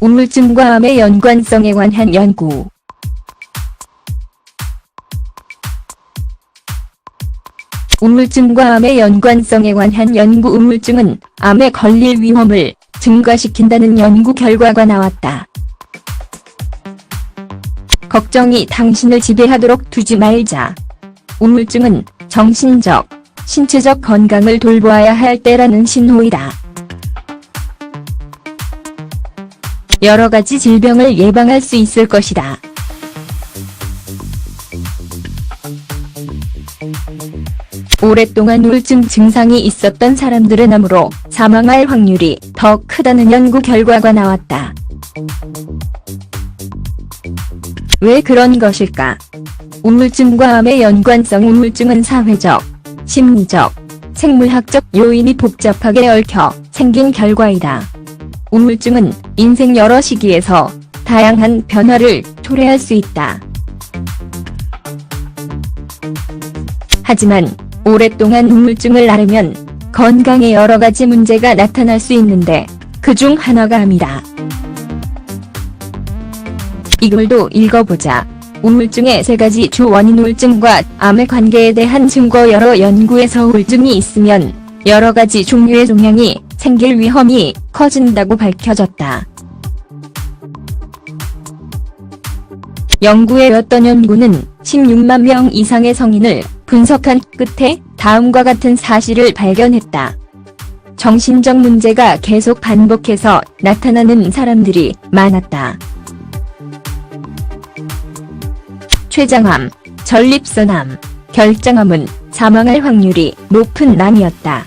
우물증과 암의 연관성에 관한 연구. 우물증과 암의 연관성에 관한 연구 우물증은 암에 걸릴 위험을 증가시킨다는 연구 결과가 나왔다. 걱정이 당신을 지배하도록 두지 말자. 우물증은 정신적, 신체적 건강을 돌보아야 할 때라는 신호이다. 여러 가지 질병을 예방할 수 있을 것이다. 오랫동안 우울증 증상이 있었던 사람들은 암으로 사망할 확률이 더 크다는 연구 결과가 나왔다. 왜 그런 것일까? 우울증과 암의 연관성 우울증은 사회적, 심리적, 생물학적 요인이 복잡하게 얽혀 생긴 결과이다. 우울증은 인생 여러 시기에서 다양한 변화를 초래할 수 있다. 하지만 오랫동안 우울증을 앓으면 건강에 여러 가지 문제가 나타날 수 있는데 그 중 하나가 암이다. 이글도 읽어보자. 우울증의 세 가지 주 원인 우울증과 암의 관계에 대한 증거 여러 연구에서 우울증이 있으면 여러 가지 종류의 종양이 생길 위험이 커진다고 밝혀졌다. 연구의 어떤 연구는 16만 명 이상의 성인을 분석한 끝에 다음과 같은 사실을 발견했다. 정신적 문제가 계속 반복해서 나타나는 사람들이 많았다. 췌장암, 전립선암, 결장암은 사망할 확률이 높은 암이었다.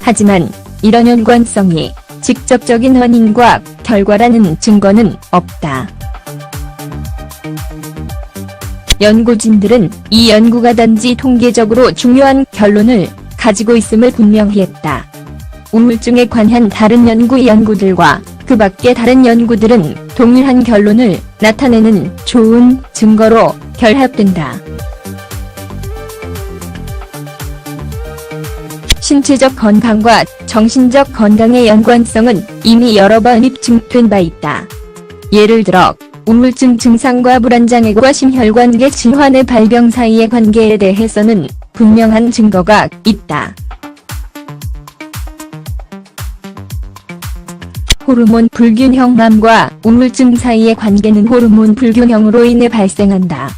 하지만 이런 연관성이 직접적인 원인과 결과라는 증거는 없다. 연구진들은 이 연구가 단지 통계적으로 중요한 결론을 가지고 있음을 분명히 했다. 우울증에 관한 다른 연구 연구들과 그 밖의 다른 연구들은 동일한 결론을 나타내는 좋은 증거로 결합된다. 신체적 건강과 정신적 건강의 연관성은 이미 여러 번 입증된 바 있다. 예를 들어, 우울증 증상과 불안장애과 심혈관계 질환의 발병 사이의 관계에 대해서는 분명한 증거가 있다. 호르몬 불균형암과 우울증 사이의 관계는 호르몬 불균형으로 인해 발생한다.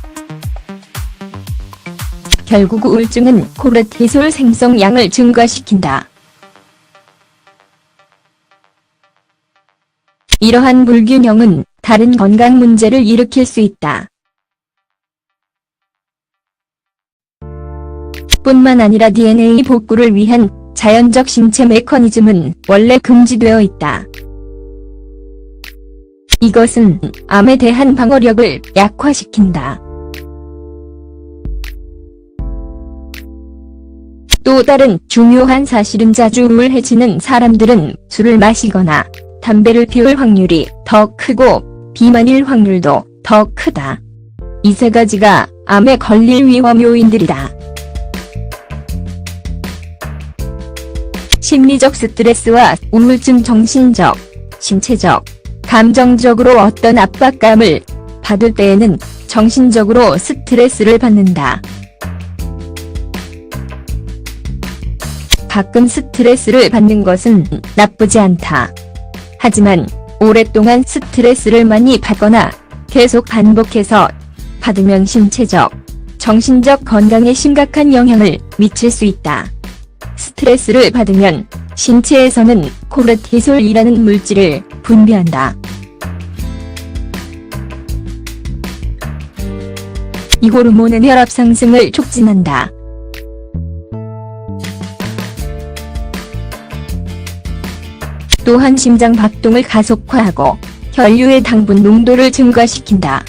결국 우울증은 코르티솔 생성량을 증가시킨다. 이러한 불균형은 다른 건강 문제를 일으킬 수 있다. 뿐만 아니라 DNA 복구를 위한 자연적 신체 메커니즘은 원래 금지되어 있다. 이것은 암에 대한 방어력을 약화시킨다. 또 다른 중요한 사실은 자주 우울해지는 사람들은 술을 마시거나 담배를 피울 확률이 더 크고 비만일 확률도 더 크다. 이 세 가지가 암에 걸릴 위험 요인들이다. 심리적 스트레스와 우울증 정신적, 신체적, 감정적으로 어떤 압박감을 받을 때에는 정신적으로 스트레스를 받는다. 가끔 스트레스를 받는 것은 나쁘지 않다. 하지만 오랫동안 스트레스를 많이 받거나 계속 반복해서 받으면 신체적, 정신적 건강에 심각한 영향을 미칠 수 있다. 스트레스를 받으면 신체에서는 코르티솔이라는 물질을 분비한다. 이 호르몬은 혈압 상승을 촉진한다. 또한 심장 박동을 가속화하고 혈류의 당분 농도를 증가시킨다.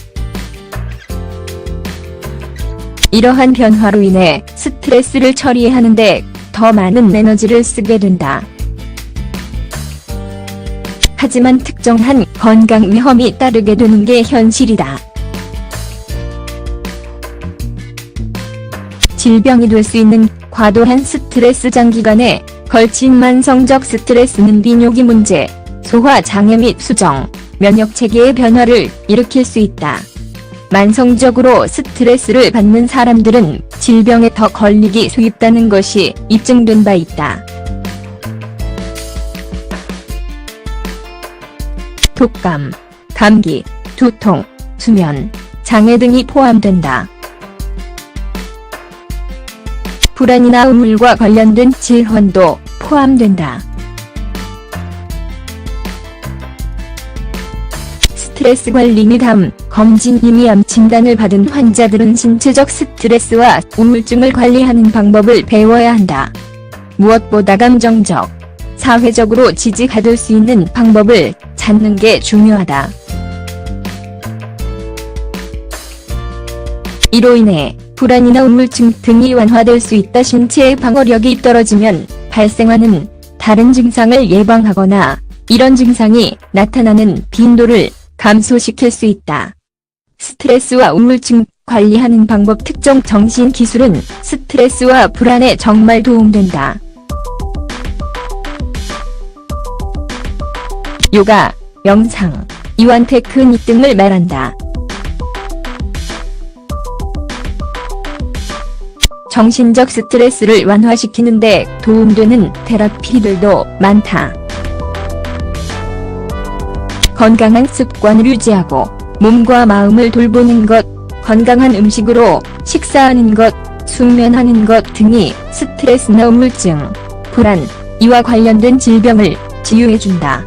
이러한 변화로 인해 스트레스를 처리하는데 더 많은 에너지를 쓰게 된다. 하지만 특정한 건강 위험이 따르게 되는 게 현실이다. 질병이 될 수 있는 과도한 스트레스 장기간에 걸친 만성적 스트레스는 비뇨기 문제, 소화 장애 및 수정, 면역 체계의 변화를 일으킬 수 있다. 만성적으로 스트레스를 받는 사람들은 질병에 더 걸리기 쉽다는 것이 입증된 바 있다. 독감, 감기, 두통, 수면, 장애 등이 포함된다. 불안이나 우울과 관련된 질환도 포함된다. 스트레스 관리 및 암, 검진 이미 암 진단을 받은 환자들은 신체적 스트레스와 우울증을 관리하는 방법을 배워야 한다. 무엇보다 감정적, 사회적으로 지지받을 수 있는 방법을 찾는 게 중요하다. 이로 인해 불안이나 우울증 등이 완화될 수 있다. 신체의 방어력이 떨어지면 발생하는 다른 증상을 예방하거나 이런 증상이 나타나는 빈도를 감소시킬 수 있다. 스트레스와 우울증 관리하는 방법 특정 정신 기술은 스트레스와 불안에 정말 도움된다. 요가, 명상, 이완 테크닉 등을 말한다. 정신적 스트레스를 완화시키는데 도움되는 테라피들도 많다. 건강한 습관을 유지하고 몸과 마음을 돌보는 것, 건강한 음식으로 식사하는 것, 숙면하는 것 등이 스트레스나 우울증, 불안, 이와 관련된 질병을 치유해준다.